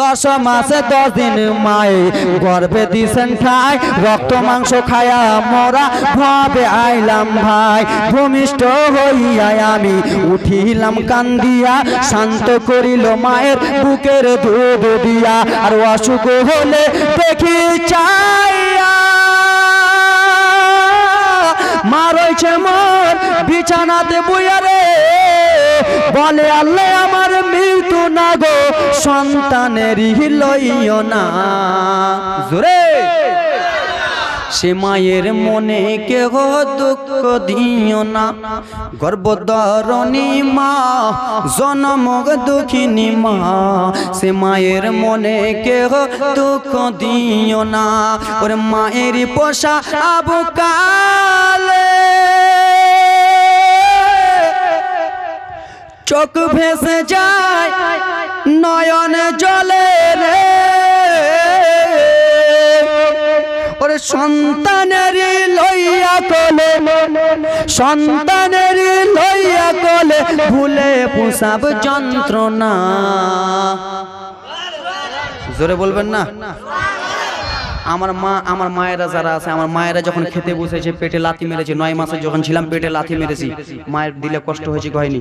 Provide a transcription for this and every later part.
দশ মাসে দশ দিন মায়ে গর্ভে দিছেন ঠাই, রক্ত মাংস খায়া মরা ভাবে আইলাম ভাই। ভূমিষ্ঠ হইয়া আমি উঠিলাম কান্দিয়া, শান্ত করিল মায়ের বুকের দুধ দিয়া। আর অসুখ হলে দেখি চাইয়া মা রয়েছে মোর বিছানাতে বইয়া রে বলে, আল্লাহ আমার মৃত্যু না গো, সন্তানেরই লইও না। জোরে। সে মায়ের মনে কেহ দুঃখ দিও না। গর্ভধরণী মা, জনম দুঃখিনী মা, সে মায়ের মনে কেহ দুঃখ দিও না। ওরে মায়ের পোষা আবু চোখ ভেসে যায় নয়ন জলে রে। ওরে সন্তানের লইয়া কোলে সন্তানের লইয়া কোলে ভুলে পুষাব যন্ত্রণা। জোরে বলবেন না? আমার মা, আমার মায়েরা যারা আছে, আমার মায়েরা যখন খেতে বসেছে, পেটে লাথি মেরেছে, নয় মাসে যখন ছিলাম, পেটে লাথি মেরেছি। মায়ের দিলে কষ্ট হয়েছে কি হয়নি?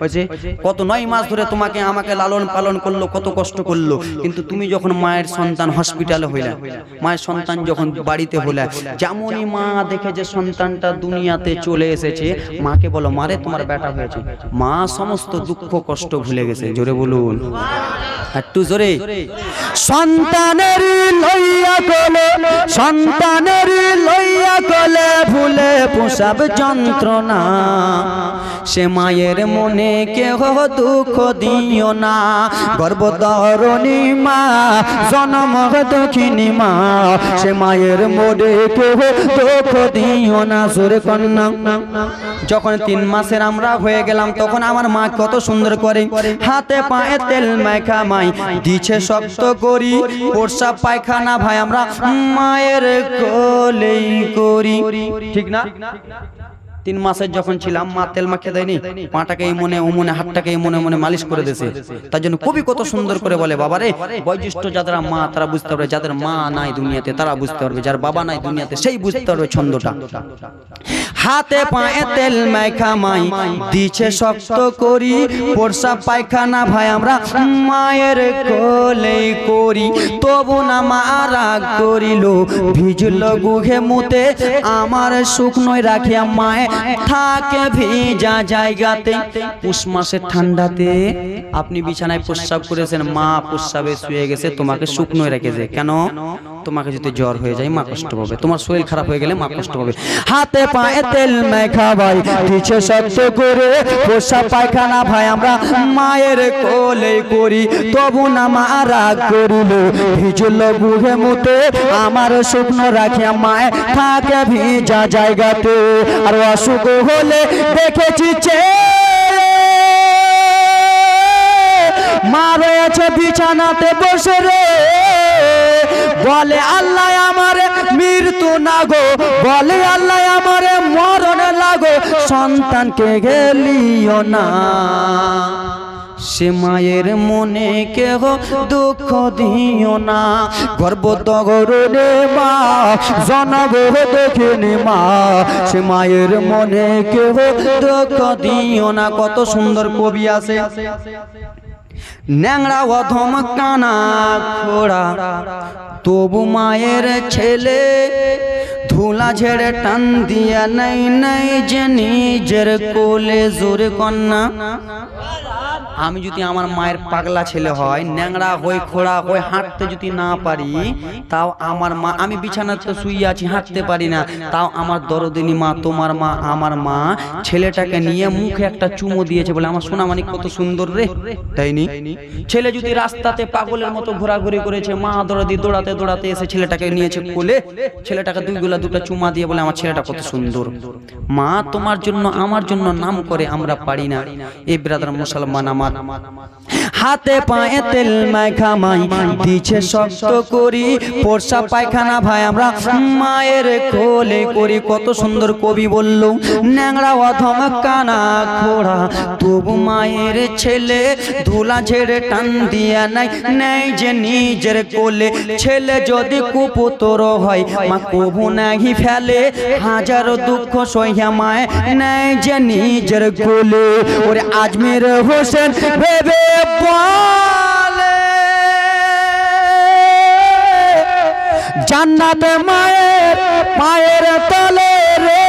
হয়েছে? কত নয় মাস ধরে তোমাকে, আমাকে লালন পালন করল, কত কষ্ট করল। কিন্তু তুমি যখন মায়ের সন্তান হসপিটালে হইলা, মায়ের সন্তান যখন বাড়িতে হলে যেমনই মা দেখে যে সন্তানটা দুনিয়াতে চলে এসেছে, মাকে বলো মারে তোমার বেটা হয়েছে। মা সমস্ত দুঃখ, কষ্ট ভুলে গেছে। জোরে বলুন। একটু জোরে। সন্তানের লইয়া কোলে সন্তানের লইয়া কোলে ভুলে পোষাব যন্ত্রণা। সে মায়ের মনে কেহ দুঃখ দিও না। গর্ভধরণী মা, জনম দক্ষিণী মা, সে মায়ের মনে কেহ দুঃখ দিও না। সুরে কন্যা, যখন তিন মাসের আমরা হয়ে গেলাম, তখন আমার মা কত সুন্দর করে হাতে পায়ে তেল মাখা মাই দিছে শক্ত করি। প্রসাব পায়খানা ভাই, আমরা মায়ের কোলেই করি। ঠিক না? তিন মাসের যখন ছিলাম, মা তেল মাখিয়ে দেয়নি, পাটাকে এই মনে, ও মনে, হাতটাকে এই মনে মনে মালিশ করে দিয়েছে। তার জন্য কবি কত সুন্দর করে বলে, বাবারে বয়োজ্যেষ্ঠ যাদের মা, তারা বুঝতে পারবে, যাদের মা নাই দুনিয়াতে, তারা বুঝতে পারবে, যার বাবা নাই দুনিয়াতে, সেই বুঝতে পারবে ছন্দটা। হাতে পায়ে তেল মাইখা মাই, দিছে শক্ত করি প্রসাব পায়খানা ভাই, আমরা মায়ের কোলে করি, তবু না মা রাগ করিল, ভিজল গুহে মুতে, আমার শুকনোয় রাখিয়া মায়ে থাকে, ভেজা জায়গাতে। পুষ মাসের ঠান্ডাতে আপনি বিছানায় প্রস্রাব করেছেন, মা প্রস্রাবে শুয়ে গেছে, তোমাকে শুকনো রেখেছে। কেন? তোমাকে যদি জ্বর হয়ে যায় মা কষ্ট পাবে। তোমার শরীর খারাপ হয়ে গেলে মা কষ্ট পাবে। হাতে পায়ে তেল মেখা ভাই পিছে শক্ত করে পোষা পায়খানা ভাই আমরা মায়ের কোলে করি তবু না মা রাগ করিল। ভিজল বুহে মুতে আমার শুকনো রাখিয়া মায়ে থাকে ভিজা জায়গাতে। আর অসুখ হলে দেখেছি চে মা রয়েছে বিছানাতে বসে রে। বলে আল্লাহ আমারে মৃত্যু না গো, বলে আল্লাহ আমারে মরণ লাগো সন্তানকে গেলিও না। সে মায়ের মনে কেহ দুঃখ দিও না। গর্ব তগরে মা জনগ দেখিনি মা। সে মায়ের মনে কেহ দুঃখ দিও না। কত সুন্দর কবি আছে। ন্যাংরা অধম কানা খোড়া। তবু মায়ের ছেলে ধুলা ঝেড়ে টান দিয়া নাই নাই যে নিজের কোলে জোরে কন্যা। আমি যদি আমার মায়ের পাগলা ছেলে হয় ন্যাংরা হয়ে খোড়া হয়ে হাঁটতে যদি না পারি তাও আমার মা আমি বিছানাতে শুয়ে আছি হাঁটতে পারি না। তাও আমার দরদিনী মা তোমার মা আমার মা ছেলেটাকে নিয়ে মুখে একটা চুমো দিয়েছে বলে আমার সোনা মানিক কত সুন্দর রে। তাইনি? ছেলে যদি রাস্তাতে পাগলের মতো ঘোরাঘুরি করেছে মা দরদি দৌড়াতে দৌড়াতে এসে ছেলেটাকে নিয়েছে কোলে ছেলেটাকে দুই গোলা দুটো চুমা দিয়ে বলে আমার ছেলেটা কত সুন্দর। মা তোমার জন্য আমার জন্য নাম করে আমরা পারি না। এই ব্রাদার মুসলমান আমার হাতে পায়ে তেল মাখা মাই দিছে শক্ত করি। পোষা পায়খানা ভাই, আমরা মায়ের কোলে করি। কত সুন্দর কবি বলল ন্যাংরা অধম কানা খোড়া, তবু মায়ের ছেলে ধুলা ঝেড়ে টান দিয়া নাই। নেই যে নিজের কোলে, ছেলে যদি কুপুতর হয়, মা কবু নাহি ফেলে। হাজার দুঃখ সহিয়া মায়, নেই যে নিজের কোলে। ওরে আজমির হোসেন ভেবে বলে। জান্নাত মায়ের পায়ের তলে রে।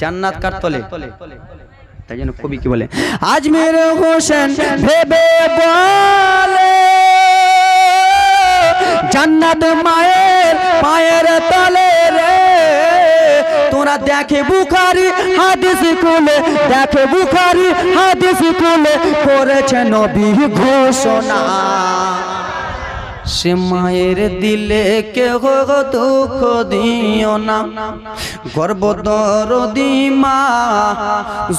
জান্নাত কার তলে? তাই জন্য কবি কি বলে? আজমির হোসেন, ভেবে বলে। জান্নাত মায়ের পায়ের তলে রে। তোরা দেখে বুখারি, হাদিস কুলে দেখে বুখারি, হাদিস কুলে করেছে নবী ঘোষণা। সে মায়ের দিলে কেহ দুঃখ দিও না গর্বদর মা,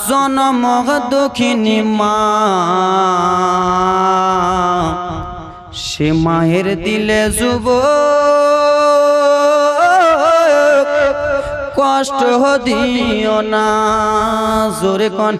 জনম দুঃখিনী মা। সে মায়ের দিলে যুব কষ্ট দিও না। জোরে কন।